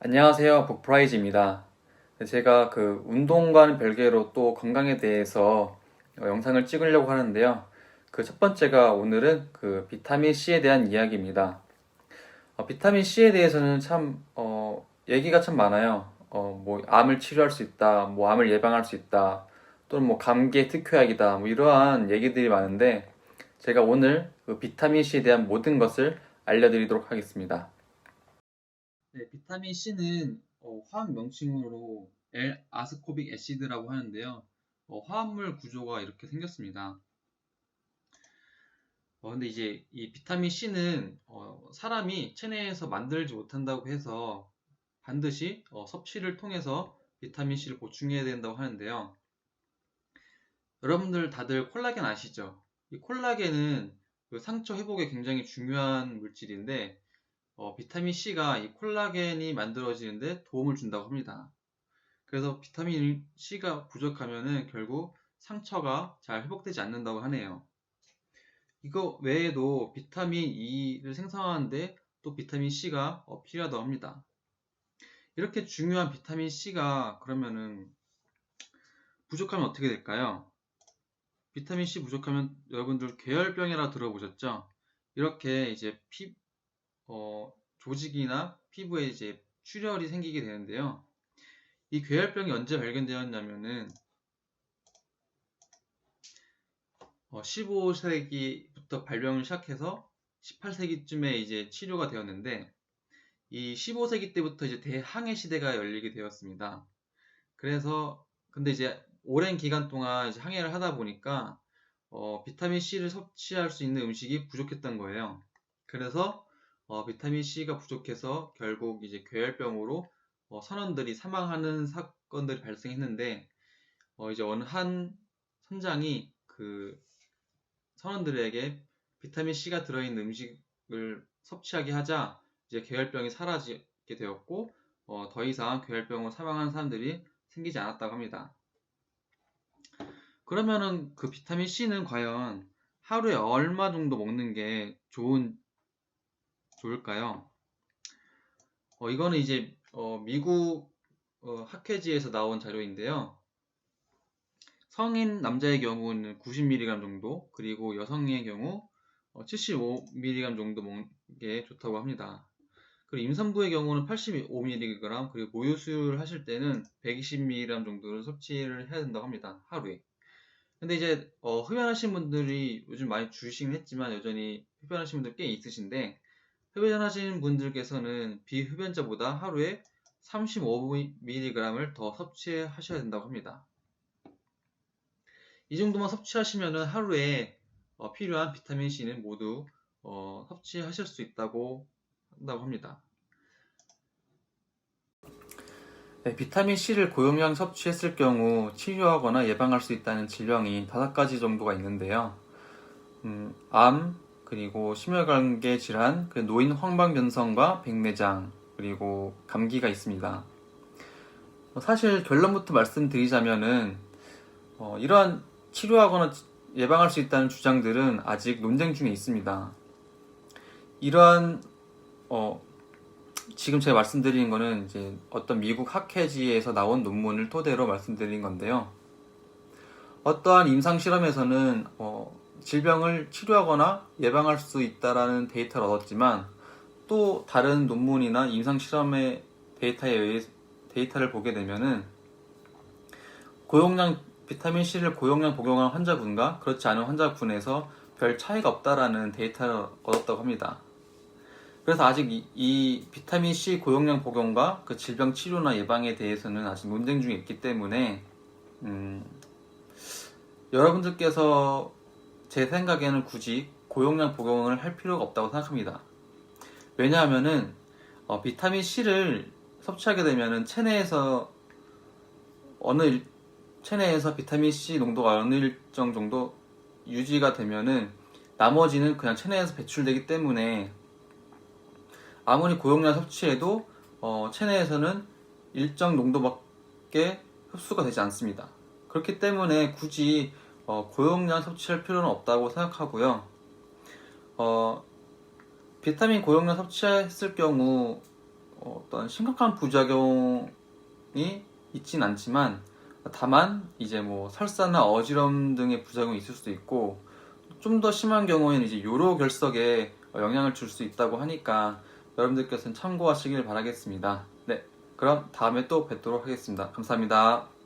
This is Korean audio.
안녕하세요. 북프라이즈입니다. 제가 그 운동과는 별개로 또 건강에 대해서 어, 영상을 찍으려고 하는데요. 그 첫 번째가 오늘은 그 비타민 C에 대한 이야기입니다. 어, 비타민 C에 대해서는 참, 어, 얘기가 참 많아요. 어, 뭐, 암을 치료할 수 있다, 뭐, 암을 예방할 수 있다, 또는 뭐, 감기의 특효약이다, 뭐, 이러한 얘기들이 많은데, 제가 오늘 그 비타민 C에 대한 모든 것을 알려드리도록 하겠습니다. 네, 비타민 C는 어, 화학 명칭으로 L-아스코빅 애시드라고 하는데요. 어, 화합물 구조가 이렇게 생겼습니다. 어, 근데 이제 이 비타민 C는 어, 사람이 체내에서 만들지 못한다고 해서 반드시 어, 섭취를 통해서 비타민 C를 보충해야 된다고 하는데요. 여러분들 다들 콜라겐 아시죠? 이 콜라겐은 그 상처 회복에 굉장히 중요한 물질인데 어, 비타민 C가 이 콜라겐이 만들어지는데 도움을 준다고 합니다. 그래서 비타민 C가 부족하면은 결국 상처가 잘 회복되지 않는다고 하네요. 이거 외에도 비타민 E를 생성하는데 또 비타민 C가 어, 필요하다고 합니다. 이렇게 중요한 비타민 C가 그러면은 부족하면 어떻게 될까요? 비타민 C 부족하면 여러분들 괴혈병이라 들어보셨죠? 이렇게 이제 피, 어, 조직이나 피부에 이제 출혈이 생기게 되는데요. 이 괴혈병이 언제 발견되었냐면은 어, 15세기부터 발병을 시작해서 18세기쯤에 이제 치료가 되었는데 이 15세기 때부터 이제 대항해 시대가 열리게 되었습니다. 그래서 근데 이제 오랜 기간 동안 항해를 하다 보니까 어, 비타민 C를 섭취할 수 있는 음식이 부족했던 거예요. 그래서 어, 비타민 C가 부족해서 결국 이제 괴혈병으로 어, 선원들이 사망하는 사건들이 발생했는데 어, 이제 어느 한 선장이 그 선원들에게 비타민 C가 들어있는 음식을 섭취하게 하자 이제 괴혈병이 사라지게 되었고 어, 더 이상 괴혈병으로 사망하는 사람들이 생기지 않았다고 합니다. 그러면은 그 비타민 C는 과연 하루에 얼마 정도 먹는 게 좋은 좋을까요? 어, 이거는 이제 어, 미국 어, 학회지에서 나온 자료인데요. 성인 남자의 경우는 90mg 정도, 그리고 여성의 경우 75mg 정도 먹는 게 좋다고 합니다. 그리고 임산부의 경우는 85mg, 그리고 모유 수유를 하실 때는 120mg 정도를 섭취를 해야 된다고 합니다. 하루에. 근데 이제 어, 흡연하신 분들이 요즘 많이 줄이시긴 했지만 여전히 흡연하신 분들 꽤 있으신데 흡연하시는 분들께서는 비흡연자보다 하루에 35mg을 더 섭취하셔야 된다고 합니다. 이 정도만 섭취하시면 하루에 어, 필요한 비타민 C는 모두 어, 섭취하실 수 있다고 한다고 합니다. 네, 비타민 C를 고용량 섭취했을 경우 치료하거나 예방할 수 있다는 질병이 다섯 가지 정도가 있는데요. 음, 암, 그리고 심혈관계 질환, 그 노인 황반변성과 백내장, 그리고 감기가 있습니다. 어, 사실 결론부터 말씀드리자면은 어, 이러한 치료하거나 예방할 수 있다는 주장들은 아직 논쟁 중에 있습니다. 이러한 어, 지금 제가 말씀드리는 거는 이제 어떤 미국 학회지에서 나온 논문을 토대로 말씀드린 건데요. 어떠한 임상 실험에서는 어, 질병을 치료하거나 예방할 수 있다라는 데이터를 얻었지만 또 다른 논문이나 임상 실험의 데이터에 의해 데이터를 보게 되면은 고용량 비타민 C를 고용량 복용한 환자군과 그렇지 않은 환자군에서 별 차이가 없다라는 데이터를 얻었다고 합니다. 그래서 아직 이, 이 비타민 C 고용량 복용과 그 질병 치료나 예방에 대해서는 아직 논쟁 중에 있기 때문에 음, 여러분들께서 제 생각에는 굳이 고용량 복용을 할 필요가 없다고 생각합니다. 왜냐하면은 어, 비타민 C를 섭취하게 되면은 체내에서 어느 일- 체내에서 비타민 C 농도가 어느 일정 정도 유지가 되면은 나머지는 그냥 체내에서 배출되기 때문에 아무리 고용량 섭취해도 어, 체내에서는 일정 농도밖에 흡수가 되지 않습니다. 그렇기 때문에 굳이 어, 고용량 섭취할 필요는 없다고 생각하고요. 어, 비타민 고용량 섭취했을 경우 어, 어떤 심각한 부작용이 있진 않지만 다만 이제 뭐 설사나 어지럼 등의 부작용이 있을 수도 있고 좀 더 심한 경우에는 이제 요로 결석에 영향을 줄 수 있다고 하니까 여러분들께서는 참고하시길 바라겠습니다. 네, 그럼 다음에 또 뵙도록 하겠습니다. 감사합니다.